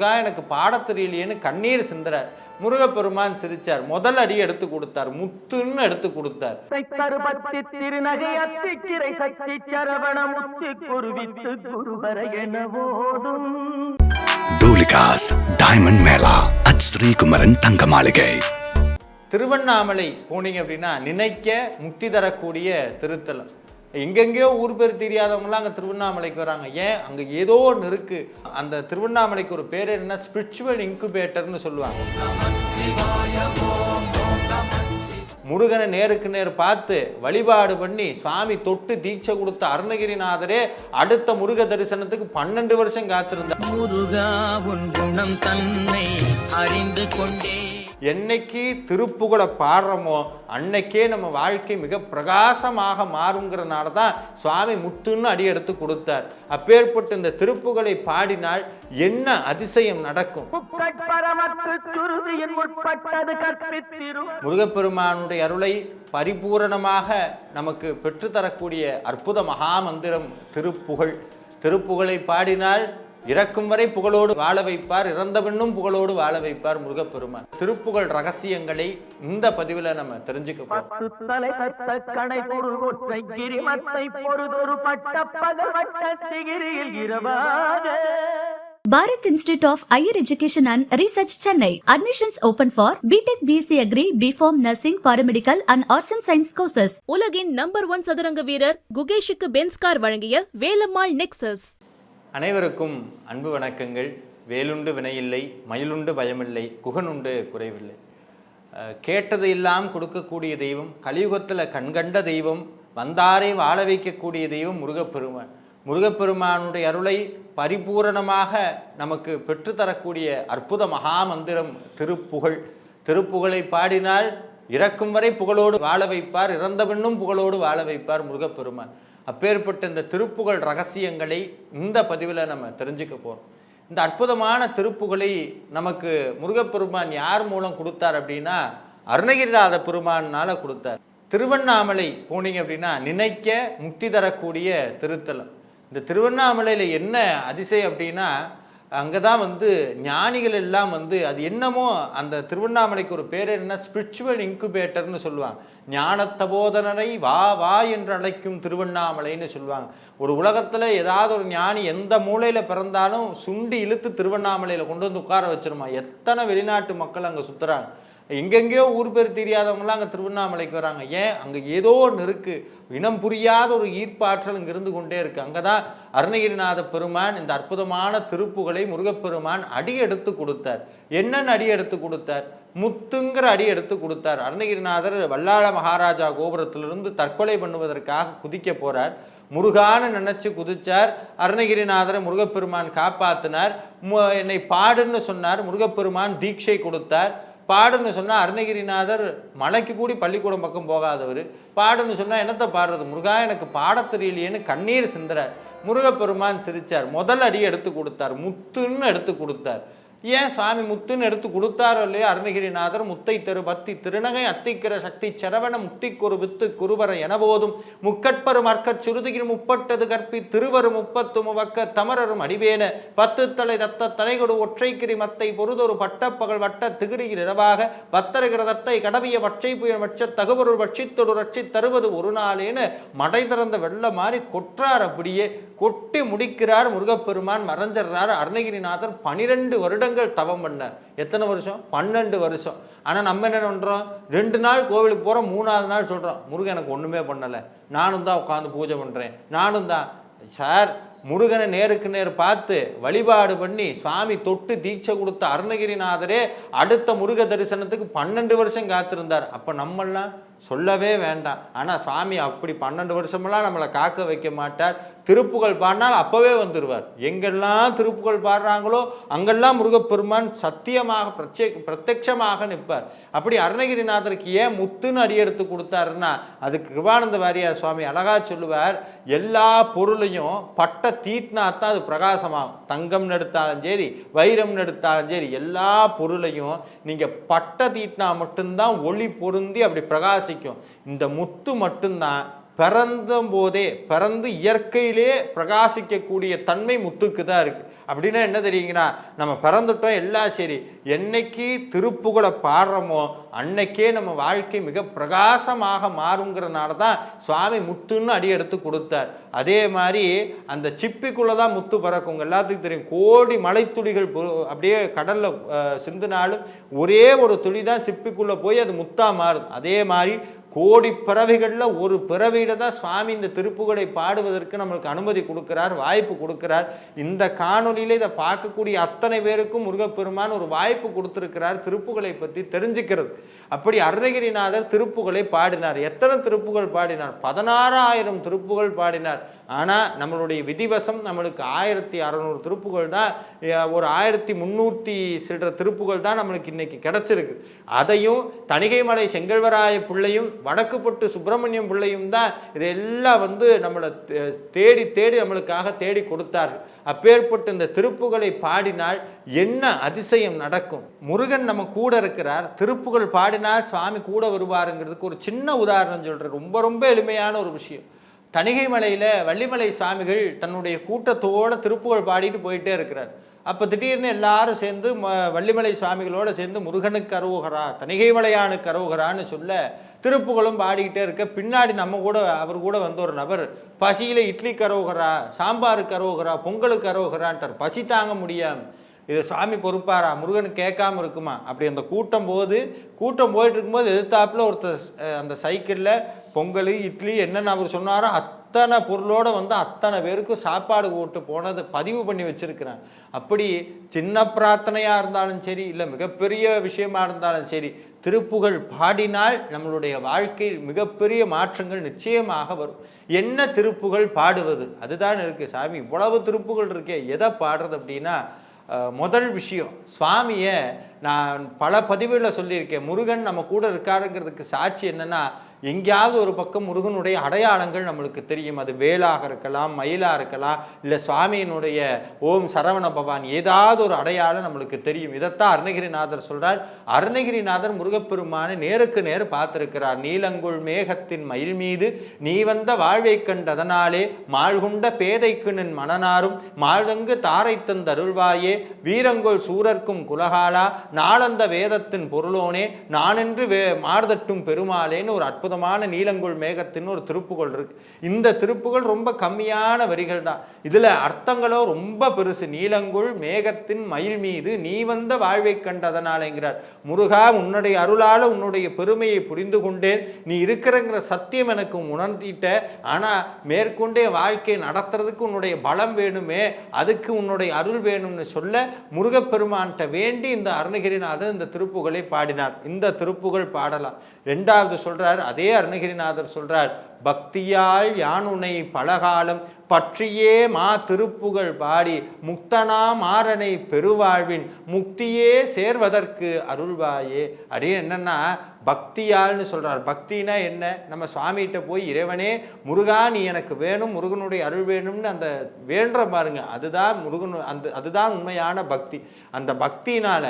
முருகா எனக்கு பாடத் தெரியலையேன்னு கண்ணீர் சிந்துறார். முருகப்பெருமான் சிரிச்சார். முதல் அடி எடுத்து கொடுத்தார். முத்துன்னு எடுத்து கொடுத்தார். தூலிகாஸ் டைமண்ட் மேளா அட் ஸ்ரீகுமரன் தங்க மாளிகை திருவண்ணாமலை போனீங்க அப்படின்னா நினைக்க முக்தி தரக்கூடிய திருத்தலம். எங்கெங்கேயோ ஊர் பேர் தெரியாதவங்களாம் அங்கே திருவண்ணாமலைக்கு வராங்க. ஏன்? அங்கே ஏதோ ஒன்று இருக்குது அந்த திருவண்ணாமலைக்கு ஒரு பேர் என்ன ஸ்பிரிச்சுவல் இன்குபேட்டர்னு சொல்லுவாங்க. முருகனை நேருக்கு நேர் பார்த்து வழிபாடு பண்ணி சுவாமி தொட்டு தீட்சை கொடுத்த அருணகிரிநாதரே அடுத்த முருக தரிசனத்துக்கு பன்னெண்டு வருஷம் காத்திருந்தார். முருகா உன் குணம் தன்னை அறிந்து கொண்டே என்னைக்கு திருப்புகழை பாடுறோமோ அன்னைக்கே நம்ம வாழ்க்கை மிக பிரகாசமாக மாறுங்கிறனால தான் சுவாமி முத்துன்னு அடி எடுத்து கொடுத்தார். அப்பேற்பட்ட இந்த திருப்புகழை பாடினால் என்ன அதிசயம் நடக்கும்? முருகப்பெருமானுடைய அருளை பரிபூரணமாக நமக்கு பெற்றுத்தரக்கூடிய அற்புத மகாமந்திரம் திருப்புகழ். திருப்புகழை பாடினால் இறக்கும் வரை புகழோடு வாழ வைப்பார் இறந்த பின்னும் புகழோடு வாழ வைப்பார் முருகப்பெருமான் திருப்புகழ் ரகசியங்களை இந்த பதிவில் நம்ம தெரிஞ்சுக்க Bharat Institute of Higher Education and Research Chennai. Admissions open for BTech BSc Agri, BPharm Nursing, Paramedical and Arts and Science courses. உலகின் நம்பர் ஒன் சதுரங்க வீரர் குகேஷுக்கு பென்ஸ்கார் வழங்கிய வேலம்மாள் நெக்சஸ் அனைவருக்கும் அன்பு வணக்கங்கள். வேலுண்டு வினையில்லை மயிலுண்டு பயமில்லை குகனுண்டு குறைவில்லை. கேட்டது எல்லாம் கொடுக்கக்கூடிய தெய்வம் கலியுகத்தில் கண்கண்ட தெய்வம் வந்தாரை வாழ வைக்கக்கூடிய தெய்வம் முருகப்பெருமான். முருகப்பெருமானுடைய அருளை பரிபூரணமாக நமக்கு பெற்றுத்தரக்கூடிய அற்புத மகாமந்திரம் திருப்புகழ். திருப்புகழை பாடினால் இறக்கும் வரை புகழோடு வாழ வைப்பார் இறந்த பின்னும் புகழோடு வாழ வைப்பார் முருகப்பெருமான். அப்பேற்பட்ட இந்த திருப்புகள் ரகசியங்களை இந்த பதிவில் நம்ம தெரிஞ்சுக்க போகிறோம் இந்த அற்புதமான திருப்புகளை நமக்கு முருகப்பெருமான் யார் மூலம் கொடுத்தார் அப்படின்னா அருணகிரிநாத பெருமானால் கொடுத்தார். திருவண்ணாமலை போனீங்க அப்படின்னா நினைக்க முக்தி தரக்கூடிய திருத்தலம். இந்த திருவண்ணாமலையில் என்ன அதிசயம் அப்படின்னா அங்கே தான் வந்து ஞானிகள் எல்லாம் வந்து அது என்னமோ அந்த திருவண்ணாமலைக்கு ஒரு பேர் என்ன? ஸ்பிரிச்சுவல் இன்குபேட்டர்னு சொல்லுவாங்க. ஞானத்த போதனரை வா வா என்று அழைக்கும் திருவண்ணாமலைன்னு சொல்லுவாங்க. ஒரு உலகத்தில் ஏதாவது ஒரு ஞானி எந்த மூலையில் பிறந்தாலும் சுண்டி இழுத்து திருவண்ணாமலையில் கொண்டு வந்து உட்கார வச்சிருமா? எத்தனை வெளிநாட்டு மக்கள் அங்கே சுற்றுறாங்க எங்கெங்கேயோ ஊர் பேர் தெரியாதவங்களாம் அங்கே திருவண்ணாமலைக்கு வராங்க. ஏன்? அங்கே ஏதோ ஒன்று இருக்குது இனம் புரியாத ஒரு ஈர்ப்பாற்றல் இங்கே இருந்து கொண்டே இருக்குது அங்கே தான் அருணகிரிநாத பெருமான் இந்த அற்புதமான திருப்புகளை முருகப்பெருமான் அடி எடுத்து கொடுத்தார். என்னென்ன அடி எடுத்து கொடுத்தார்? முத்துங்கிற அடி எடுத்து கொடுத்தார். அருணகிரிநாதர் வல்லாள மகாராஜா கோபுரத்திலிருந்து தற்கொலை பண்ணுவதற்காக குதிக்க போறார். முருகான்னு நினைச்சு குதிச்சார். அருணகிரிநாதரை முருகப்பெருமான் காப்பாத்தினார். மு- என்னை பாடுன்னு சொன்னார். முருகப்பெருமான் தீட்சை கொடுத்தார். பாடுன்னு சொன்னால் அருணகிரிநாதர் மலைக்கு கூடி பள்ளிக்கூடம் பக்கம் போகாதவர். பாடுன்னு சொன்னால் என்னத்தை பாடுறது? முருகா எனக்கு பாடத் தெரியலையேன்னு கண்ணீர் சிந்துறார். முருகப்பெருமான் சிரிச்சார். முதல் அடி எடுத்து கொடுத்தார். முத்துன்னு எடுத்து கொடுத்தார். ஏன் சுவாமி முத்துன்னு எடுத்து கொடுத்தாரோ இல்லையோ? அருணகிரிநாதர் முத்தை தெரு பத்தி திருநகை அத்திக்கிற சக்தி செரவண முக்திக்கொரு வித்து குருவர எனபோதும் முக்கட்பரு மற்கச் சுருதிகில் முப்பட்டது கற்பி திருவரும் முப்பத்து முவக்க தமரரும் அடிவேன பத்து தலை தத்த தலைகொடு ஒற்றைக்கிரி மத்தை பொருதொரு பட்டப்பகல் வட்ட திகிரியில் இரவாக பத்தருகிற தத்தை கடவிய பச்சை புயல் மச்ச தகுபொருள் பட்சித்தொடு ரட்சி தருவது ஒரு நாளேன்னு மடை திறந்த வெள்ள மாதிரி கொற்றார் அப்படியே கொட்டி முடிக்கிறார் முருகப்பெருமான் மறைஞ்சர்றார் அருணகிரிநாதர் பனிரெண்டு வருடங்கள் தவம் பண்ணார் எத்தனை வருஷம்? பன்னெண்டு வருஷம். ஆனால் நம்ம என்ன பண்ணுறோம் ரெண்டு நாள் கோவிலுக்கு போகிறோம் மூணாவது நாள் சொல்கிறோம் முருகன் எனக்கு ஒன்றுமே பண்ணலை. நானும் தான் உட்காந்து பூஜை பண்ணுறேன் நானும் தான். சார் முருகனை நேருக்கு நேர் பார்த்து வழிபாடு பண்ணி சுவாமி தொட்டு தீட்சை கொடுத்த அருணகிரிநாதரே அடுத்த முருக தரிசனத்துக்கு பன்னெண்டு வருஷம் காத்திருந்தார். அப்போ நம்மெல்லாம் சொல்லவே வேண்டாம். ஆனால் சுவாமி அப்படி பன்னெண்டு வருஷமெல்லாம் நம்மளை காக்க வைக்க மாட்டார். திருப்புகழ் பாடினால் அப்போவே வந்துடுவார் எங்கெல்லாம் திருப்புகழ் பாடுறாங்களோ அங்கெல்லாம் முருகப்பெருமான் சத்தியமாக பிரத்யே பிரத்யட்சமாக நிற்பார். அப்படி அருணகிரிநாதருக்கு ஏன் முத்துன்னு அடியெடுத்து கொடுத்தாருன்னா அதுக்கு கிருபானந்த வாரியார் சுவாமி அழகா சொல்லுவார் எல்லா பொருளையும் பட்ட தீட்டினா தான் அது பிரகாசமாகும். தங்கம்னு எடுத்தாலும் சரி வைரம்னு எடுத்தாலும் சரி எல்லா பொருளையும் நீங்கள் பட்ட தீட்டினா மட்டும்தான் ஒளி பொருந்தி அப்படி பிரகாசிக்கும். இந்த முத்து மட்டும்தான் பிறந்த போதே பிறந்து இயற்கையிலே பிரகாசிக்கக்கூடிய தன்மை முத்துக்கு தான் இருக்கு. அப்படின்னா என்ன தெரியுங்கன்னா நம்ம பிறந்துட்டோம் எல்லாம் சரி. என்னைக்கு திருப்புகளை பாடுறோமோ அன்னைக்கே நம்ம வாழ்க்கை மிக பிரகாசமாக மாறுங்கிறனால தான் சுவாமி முத்துன்னு அடி எடுத்து கொடுத்தார். அதே மாதிரி அந்த சிப்பிக்குள்ளே தான் முத்து பறக்குங்க. எல்லாத்துக்கும் தெரியும். கோடி மலைத்துளிகள் அப்படியே கடலில் சிந்தினாலும் ஒரே ஒரு துளி தான் சிப்பிக்குள்ளே போய் அது முத்தாக மாறுது அதே மாதிரி கோடி பிறவிகளில் ஒரு பிறவியில தான் சுவாமி இந்த திருப்புகளை பாடுவதற்கு நம்மளுக்கு அனுமதி கொடுக்கிறார் வாய்ப்பு கொடுக்கிறார். இந்த காணொலியில் இதை பார்க்கக்கூடிய அத்தனை பேருக்கும் முருகப்பெருமான் ஒரு வாய்ப்பு கொடுத்திருக்கிறார் திருப்புகளை பற்றி தெரிஞ்சுக்கிறது. அப்படி அருணகிரிநாதர் திருப்புகளை பாடினார். எத்தனை திருப்புகள் பாடினார்? பதினாறாயிரம் திருப்புகள் பாடினார். ஆனால் நம்மளுடைய விதிவசம் நம்மளுக்கு ஆயிரத்தி அறநூறு திருப்புகள் தான் ஒரு ஆயிரத்தி முந்நூற்றி சில்லற திருப்புகள் தான் நம்மளுக்கு இன்னைக்கு கிடச்சிருக்கு. அதையும் தணிகைமலை செங்கல்வராய பிள்ளையும் வடக்குப்பட்டு சுப்பிரமணியம் பிள்ளையும் தான் இதெல்லாம் வந்து நம்மளை தே- தேடி தேடி நம்மளுக்காக தேடி கொடுத்தார்கள். அப்பேற்பட்ட இந்த திருப்புகளை பாடினால் என்ன அதிசயம் நடக்கும்? முருகன் நம்ம கூட இருக்கிறார். திருப்புகள் பாடினால் சுவாமி கூட வருவாருங்கிறதுக்கு ஒரு சின்ன உதாரணம் சொல்கிறேன் ரொம்ப ரொம்ப எளிமையான ஒரு விஷயம். தணிகை மலையில் வள்ளிமலை சுவாமிகள் தன்னுடைய கூட்டத்தோடு திருப்புகழ் பாடிட்டு போயிட்டே இருக்கிறார். அப்போ திடீர்னு எல்லாரும் சேர்ந்து ம வள்ளிமலை சுவாமிகளோடு சேர்ந்து முருகனுக்கு அரோகரா தணிகை மலையானுக்கு அருவுகிறான்னு சொல்ல திருப்புகளும் பாடிக்கிட்டே இருக்க பின்னாடி நம்ம கூட அவர் கூட வந்த ஒரு நபர் பசியில் இட்லி கருவுகிறா சாம்பாருக்கு அருவுகிறா பொங்கலுக்கு அருவுகிறான்ட்டார் பசி தாங்க முடியாம. இது சாமி பொறுப்பாரா? முருகன் கேட்காம இருக்குமா? அப்படி அந்த கூட்டம் போது கூட்டம் போயிட்டு இருக்கும்போது எதிர்த்தாப்புல ஒருத்தர் அந்த சைக்கிளில் பொங்கல் இட்லி என்னென்ன அவர் சொன்னாரோ அத்தனை பொருளோட வந்து அத்தனை பேருக்கும் சாப்பாடு போட்டு போனதை பதிவு பண்ணி வச்சுருக்கிறேன் அப்படி சின்ன பிரார்த்தனையாக இருந்தாலும் சரி இல்லை மிகப்பெரிய விஷயமா இருந்தாலும் சரி திருப்புகழ் பாடினால் நம்மளுடைய வாழ்க்கையில் மிகப்பெரிய மாற்றங்கள் நிச்சயமாக வரும். என்ன திருப்புகழ் பாடுவது? அதுதான் இருக்குது சாமி. இவ்வளவு திருப்புகள் இருக்கே எதை பாடுறது அப்படின்னா முதல் விஷயம் சுவாமியை நான் பல பதிவுகளில் சொல்லியிருக்கேன். முருகன் நம்ம கூட இருக்காருங்கிறதுக்கு சாட்சி என்னென்னா எங்கேயாவது ஒரு பக்கம் முருகனுடைய அடையாளங்கள் நம்மளுக்கு தெரியும். அது வேலாக இருக்கலாம் மயிலாக இருக்கலாம் இல்லை சுவாமியினுடைய ஓம் சரவண பவான் ஏதாவது ஒரு அடையாளம் நம்மளுக்கு தெரியும். இதைத்தான் அருணகிரிநாதர் சொல்கிறார் அருணகிரிநாதர் முருகப்பெருமானை நேருக்கு நேர் பார்த்திருக்கிறார். நீலங்குள் மேகத்தின் மயில் மீது நீ வந்த வாழ்வை கண்டதனாலே மாழ்குண்ட பேதைக்கு நின் மனநாரும் மாழ்தங்கு தாரை தந்தருள்வாயே. வீரங்கொள் சூரர்க்கும் குலகாலா நாளந்த வேதத்தின் பொருளோனே நானென்று வே மார்தட்டும் பெருமாளேன்னு ஒரு அற்புதமான நீலங்குள் மேகத்தின்னு ஒரு திருப்புகழ் இருக்கு. இந்த திருப்புகள் ரொம்ப கம்மியான வரிகள் தான். இதுல அர்த்தங்களோ ரொம்ப பெருசு. நீலங்குள் மேகத்தின் மயில் மீது நீ வந்த வாழ்வை கண்டதனாலேங்கிறார் முருகா உன்னுடைய அருளால உன்னுடைய பெருமையை புரிந்து கொண்டேன். நீ இருக்கிறங்கிற சத்தியம் எனக்கு உணர்த்திட்ட. ஆனா மேற்கொண்டே வாழ்க்கையை நடத்துறதுக்கு உன்னுடைய பலம் வேணுமே. அதுக்கு உன்னுடைய அருள் வேணும்னு சொல்ல முருகப்பெருமான்கிட்ட வேண்டி இந்த அருணகிரிநாதன் இந்த திருப்புகளை பாடினார். இந்த திருப்புகள் பாடலாம். ரெண்டாவது சொல்றார் அதே அருணகிரிநாதர் சொல்றார் பக்தியால் யானுனை பலகாலம் பற்றியே மா திருப்புகழ் பாடி முக்தனா மாறனை பெருவாழ்வின் முக்தியே சேர்வதற்கு அருள்வாயே. அப்படின்னு என்னன்னா பக்தியால்னு சொல்றார். பக்தினா என்ன? நம்ம சுவாமிகிட்ட போய் இறைவனே முருகா நீ எனக்கு வேணும் முருகனுடைய அருள் வேணும்னு அந்த வேண்ட பாருங்க. அதுதான் முருகன் அந்த அதுதான் உண்மையான பக்தி. அந்த பக்தினால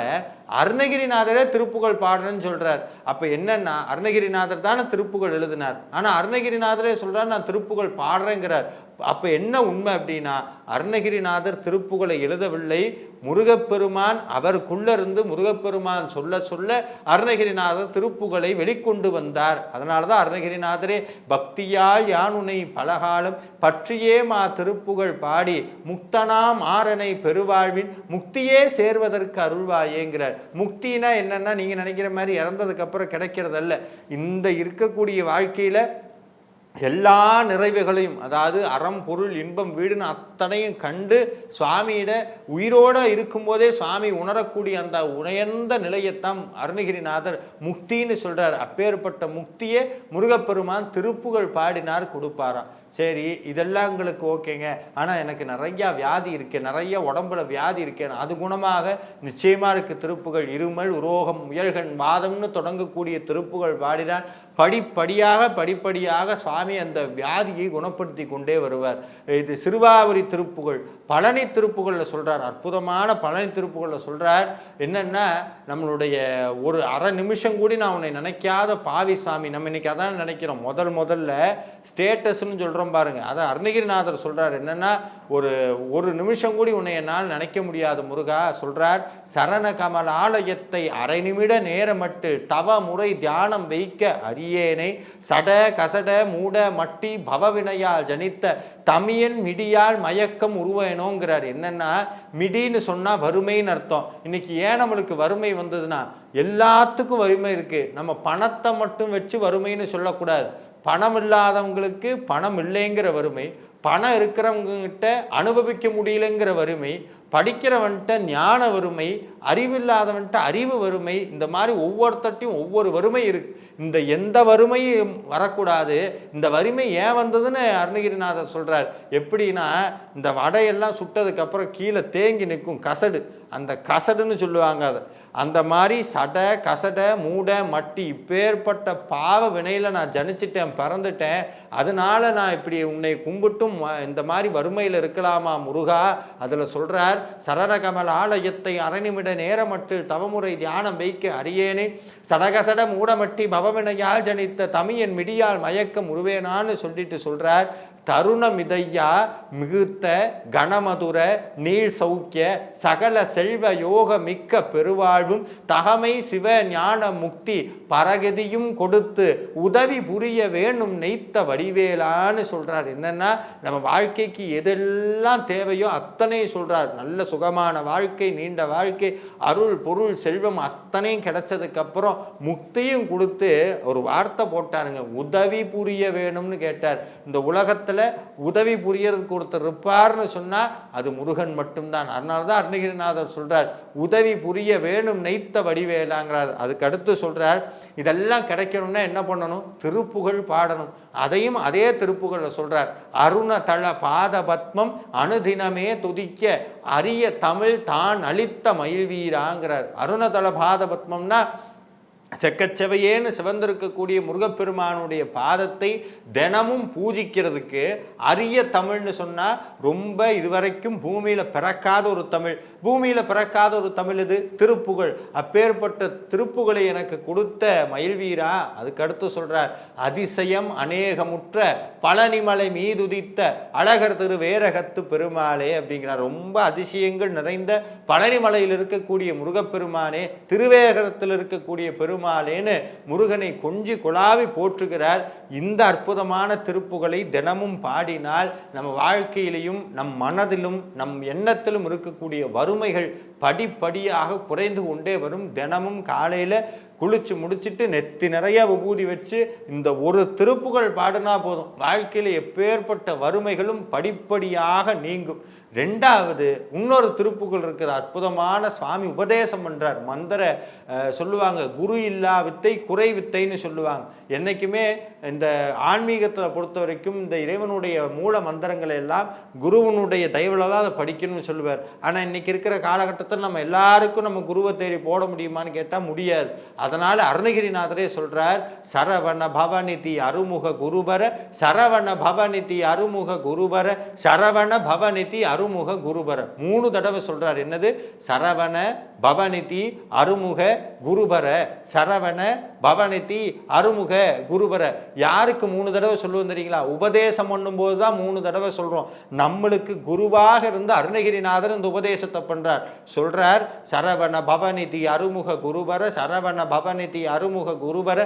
அருணகிரிநாதரே திருப்புகழ் பாடுறேன்னு சொல்கிறார் அப்போ என்னன்னா அருணகிரிநாதர் தானே திருப்புகழ் எழுதினார். ஆனால் அருணகிரிநாதரே சொல்கிறார் நான் திருப்புகழ் பாடுறேங்கிறார். அப்போ என்ன உண்மை அப்படின்னா அருணகிரிநாதர் திருப்புகளை எழுதவில்லை. முருகப்பெருமான் அவருக்குள்ளே இருந்து முருகப்பெருமான் சொல்ல சொல்ல அருணகிரிநாதர் திருப்புகளை வெளிக்கொண்டு வந்தார். அதனால தான் அருணகிரிநாதரே பக்தியால் யானுனை பலகாலம் பற்றியே மா திருப்புகழ் பாடி முக்தனாம் மாறனை பெருவாழ்வின் முக்தியே சேர்வதற்கு அருள்வாயேங்கிறார். முக்தினா என்னென்னா நீங்க நினைக்கிற மாதிரி இறந்ததுக்கப்புறம் கிடைக்கிறதல்ல. இந்த இருக்கக்கூடிய வாழ்க்கையில எல்லா நிறைவுகளையும் அதாவது அறம் பொருள் இன்பம் வீடுன்னு அத்தனையும் கண்டு சுவாமியிட உயிரோட இருக்கும்போதே சுவாமி உணரக்கூடிய அந்த உயர்ந்த நிலையத்தான் அருணகிரிநாதர் முக்தின்னு சொல்றார். அப்பேற்பட்ட முக்தியே முருகப்பெருமான் திருப்புகள் பாடினார் கொடுப்பாராம். சரி இதெல்லாம் உங்களுக்கு ஓகேங்க. ஆனால் எனக்கு நிறையா வியாதி இருக்குது நிறைய உடம்புல வியாதி இருக்கேன் அது குணமாக நிச்சயமாக இருக்க. திருப்புகள் இருமல் உரோகம் முயல்கண் வாதம்னு தொடங்கக்கூடிய திருப்புகள் பாடினால் படிப்படியாக படிப்படியாக சுவாமி அந்த வியாதியை குணப்படுத்தி கொண்டே வருவார். இது சிறுவாவரி திருப்புகள். பழனி திருப்புகளில் சொல்கிறார் அற்புதமான பழனி திருப்புகளில் சொல்கிறார் என்னென்னா நம்மளுடைய ஒரு அரை நிமிஷம் கூடி நான் உன்னை நினைக்காத பாவி சாமி நம்ம இன்றைக்கி அதான் நினைக்கிறோம். முதல் முதல்ல ஸ்டேட்டஸ்ன்னு சொல்கிறோம் பாருங்கள் அதை அருணகிரிநாதர் சொல்கிறார் என்னென்னா ஒரு ஒரு நிமிஷம் கூடி உன்னை என்னால் நினைக்க முடியாது முருகா சொல்றார். சரண கமல் ஆலயத்தை அரை நிமிட நேரமட்டு தவ முறை தியானம் வைக்க அரியேனை சட கசட மூட மட்டி பவவினையால் ஜனித்த தமியன் மிடியால் மயக்கம் உருவேனோங்கிறார். என்னன்னா மிடின்னு சொன்னா வறுமைன்னு அர்த்தம். இன்னைக்கு ஏன் நம்மளுக்கு வறுமை வந்ததுன்னா எல்லாத்துக்கும் வறுமை இருக்கு. நம்ம பணத்தை மட்டும் வச்சு வறுமைன்னு சொல்லக்கூடாது. பணம் இல்லாதவங்களுக்கு பணம் இல்லைங்கிற வறுமை. பணம் இருக்கிறவங்ககிட்ட அனுபவிக்க முடியலங்கிற வறுமை படிக்கிறவன்ட்ட ஞான வறுமை அறிவில்லாதவன்கிட்ட அறிவு வறுமை இந்த மாதிரி ஒவ்வொருத்தட்டையும் ஒவ்வொரு வறுமை இருக்கு. இந்த எந்த வறுமையும் வரக்கூடாது. இந்த வறுமை ஏன் வந்ததுன்னு அருணகிரிநாதர் சொல்கிறார் எப்படின்னா இந்த வடையெல்லாம் சுட்டதுக்கப்புறம் கீழே தேங்கி நிற்கும் கசடு. அந்த கசடுன்னு சொல்லுவாங்க அதை. அந்த மாதிரி சடை கசடை மூடை மட்டி இப்பேற்பட்ட பாவ வினையில் நான் ஜனிச்சிட்டேன் பிறந்துட்டேன். அதனால நான் இப்படி உன்னை கும்பிட்டும் இந்த மாதிரி வறுமையில் இருக்கலாமா முருகா? அதில் சொல்கிறார் சரரகமல ஆலயத்தை அரணிமிட நேரமட்டு தவமுறை தியானம் வைக்க அரியேனே சடகசட மூடமட்டி பவவினையால் ஜனித்த தமியன் மிடியால் மயக்கம் உருவேனான்னு சொல்லிட்டு சொல்றார். தருணமிதையா மிகுத்த கணமதுர நீள் சௌக்கிய சகல செல்வ யோக மிக்க பெருவாழ்வும் தகமை சிவ ஞான முக்தி பரகதியும் கொடுத்து உதவி புரிய வேணும் நெய்த்த வடிவேலான்னு சொல்றார். என்னன்னா நம்ம வாழ்க்கைக்கு எதெல்லாம் தேவையோ அத்தனை சொல்றார். நல்ல சுகமான வாழ்க்கை நீண்ட வாழ்க்கை அருள் பொருள் செல்வம் அத்தனையும் கிடைச்சதுக்கு அப்புறம் முக்தியும் கொடுத்து ஒரு வார்த்தை போட்டாருங்க. உதவி புரிய வேணும்னு கேட்டார். இந்த உலகத்தை உலகத்துல உதவி புரியறதுக்கு ஒருத்தர் இருப்பார்னு சொன்னால் அது முருகன் மட்டும்தான். அதனால தான் அருணகிரிநாதர் சொல்கிறார் உதவி புரிய வேணும் நெய்த்த வடிவேலாங்கிறார். அதுக்கு அடுத்து சொல்கிறார் இதெல்லாம் கிடைக்கணும்னா என்ன பண்ணணும்? திருப்புகழ் பாடணும். அதையும் அதே திருப்புகழில் சொல்கிறார் அருண தள பாத பத்மம் அணுதினமே துதிக்க அரிய தமிழ் தான் அளித்த மயில்வீராங்கிறார். அருணதள பாத பத்மம்னா செக்கச்செவையேன்னு சிவந்திருக்கக்கூடிய முருகப்பெருமானுடைய பாதத்தை தினமும் பூஜிக்கிறதுக்கு அரிய தமிழ்னு சொன்னால் ரொம்ப இதுவரைக்கும் பூமியில் பிறக்காத ஒரு தமிழ். பூமியில் பிறக்காத ஒரு தமிழ் இது திருப்புகழ். அப்பேற்பட்ட திருப்புகழை எனக்கு கொடுத்த மயில்வீரா அதுக்கடுத்து சொல்கிறார் அதிசயம் அநேகமுற்ற பழனிமலை மீதுதித்த அழகர் திரு வேரகத்து பெருமாளே அப்படிங்கிறார். ரொம்ப அதிசயங்கள் நிறைந்த பழனிமலையில் இருக்கக்கூடிய முருகப்பெருமானே திருவேகரத்தில் இருக்கக்கூடிய பெருமாளேன்னு முருகனை கொஞ்சி குழாவி போற்றுகிறார். இந்த அற்புதமான திருப்புகளை தினமும் பாடினால் நம்ம வாழ்க்கையிலையும் நம் மனதிலும் நம் எண்ணத்திலும் இருக்கக்கூடிய வரும் வறுமைகள் படிப்படியாக குறைந்து கொண்டே வரும். தினமும் காலையில் குளிச்சு முடிச்சிட்டு நெத்தி நிறைய விபூதி வச்சு இந்த ஒரு திருப்புகள் பாடினா போதும். வாழ்க்கையில் எப்பேற்பட்ட வறுமைகளும் படிப்படியாக நீங்கும். ரெண்டாவது இன்னொரு திருப்புகள் இருக்கிற அற்புதமான சுவாமி உபதேசம் பண்ணுறார் மந்திர சொல்லுவாங்க குரு இல்லா வித்தை குறை வித்தைன்னு சொல்லுவாங்க. என்னைக்குமே இந்த ஆன்மீகத்தில் பொறுத்த வரைக்கும் இந்த இறைவனுடைய மூல மந்திரங்களை எல்லாம் குருவனுடைய தயவில் தான் அதை படிக்கணும்னு சொல்லுவார். ஆனால் இன்றைக்கி இருக்கிற காலகட்டத்தில் நம்ம எல்லாருக்கும் நம்ம குருவை தேடி போட முடியுமான்னு கேட்டால் முடியாது. அதனால் அருணகிரிநாதரே சொல்கிறார் சரவண பவநிதி அருமுக குருபர சரவண பவநிதி அருமுக குருபர சரவண பவநிதி அருமுக குருபர. மூணு தடவை சொல்றார். என்னது? சரவண பவனிதி அருமுக குருபர. சரவண பவனிதி அருமுக குருபர. யாருக்கு மூணு தடவை சொல்லுவோம் தெரியுங்களா? உபதேசம் பண்ணும்போது தான் மூணு தடவை சொல்றோம். நம்மளுக்கு குருவாக இருந்த அருணகிரிநாதர் இந்த உபதேசத்தை பண்றார். சொல்றார் சரவண பவநிதி அருமுக குருபர சரவண பவநிதி அருமுக குருபர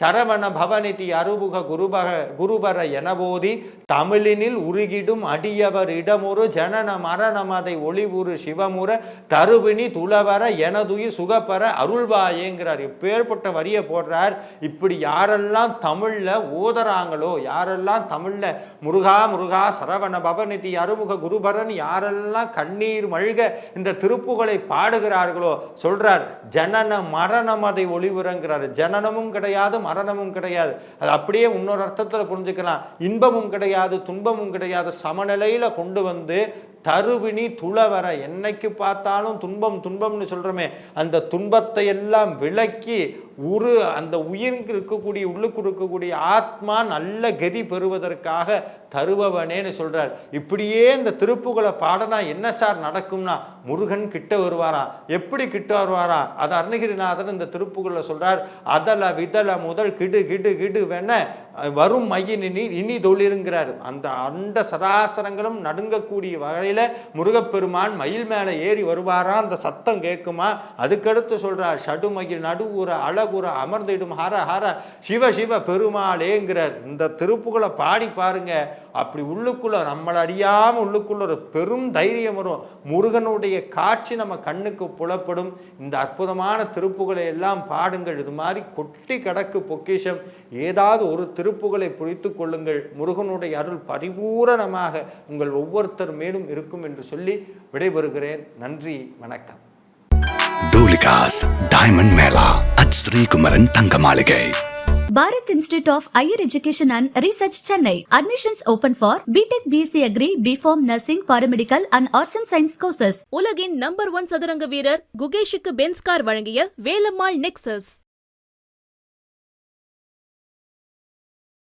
சரவண பவநிதி அருமுக குருபர குருபர எனபோதி தமிழினில் உருகிடும் அடியவர் இடமொரு ஜன மரண மரணமதை ஒளிவுறு சிவமுற தருவினி துளவர எனதுயிர் சுகப்பர அருள்வாயேங்கிறார். இப்பேற்பட்ட வரியை போடுறார் இப்படி யாரெல்லாம் தமிழ்ல ஓதுறாங்களோ யாரெல்லாம் தமிழ்ல முருகா முருகா சரவண பவநிதி அருமுக குருபரன் யாரெல்லாம் கண்ணீர் மழ்க இந்த திருப்புகளை பாடுகிறார்களோ சொல்றார் ஜனன மரணம் அதை ஒளிவுறங்கிறார். ஜனனமும் கிடையாது மரணமும் கிடையாது. அது அப்படியே இன்னொரு அர்த்தத்தில் புரிஞ்சுக்கலாம். இன்பமும் கிடையாது துன்பமும் கிடையாது. சமநிலையில கொண்டு வந்து தருவினி துளவர என்னைக்கு பார்த்தாலும் துன்பம் துன்பம்னு சொல்கிறோமே அந்த துன்பத்தை எல்லாம் விலக்கி உரு அந்த உயிருக்கு இருக்கக்கூடிய உள்ளுக்கு இருக்கக்கூடிய ஆத்மா நல்ல கதி பெறுவதற்காக தருபவனேன்னு சொல்கிறார் இப்படியே இந்த திருப்புகளை பாடனா என்ன சார் நடக்கும்னா முருகன் கிட்ட வருவாராம். எப்படி கிட்ட வருவாராம்? அது அருணகிரிநாதன் இந்த திருப்புகளை சொல்கிறார் அதல விதல முதல் கிடு கிடு கிடு வேண வரும் மையினி இனி தொழிலுங்கிறார். அந்த அண்ட சராசரங்களும் நடுங்கக்கூடிய வகையில் முருகப்பெருமான் மயில் மேலே ஏறி வருவாராம். அந்த சத்தம் கேட்குமா? அதுக்கடுத்து சொல்கிறார் ஷடுமயில் நடுவுற அழகுற அமர்ந்திடும். ஹர ஹர சிவ சிவ பெருமாளேங்கிறார் இந்த திருப்புகளை பாடி பாருங்க. அப்படி உள்ளுக்குள்ள நம்மளை அறியாம உள்ளுக்குள்ள ஒரு பெரும் தைரியம் வரும். முருகனுடைய காட்சி நம்ம கண்ணுக்கு புலப்படும். இந்த அற்புதமான திருப்புகளை எல்லாம் பாடுங்கள். இது மாதிரி கொட்டி கடக்கு பொக்கிஷம். ஏதாவது ஒரு திருப்புகளை பிடித்து கொள்ளுங்கள். முருகனுடைய அருள் பரிபூரணமாக உங்கள் ஒவ்வொருத்தர் மேலும் இருக்கும் என்று சொல்லி விடைபெறுகிறேன். நன்றி வணக்கம். Thoolika's diamond mela at Sreekumaran Thanga Maligai Bharat Institute of Higher Education and Research Chennai. Admissions open for BTech BSc Agri, BPharm Nursing, Paramedical and Arts and Science courses. உலகின் நம்பர் ஒன் சதுரங்க வீரர் குகேஷுக்கு Benz car வழங்கிய Velammal nexus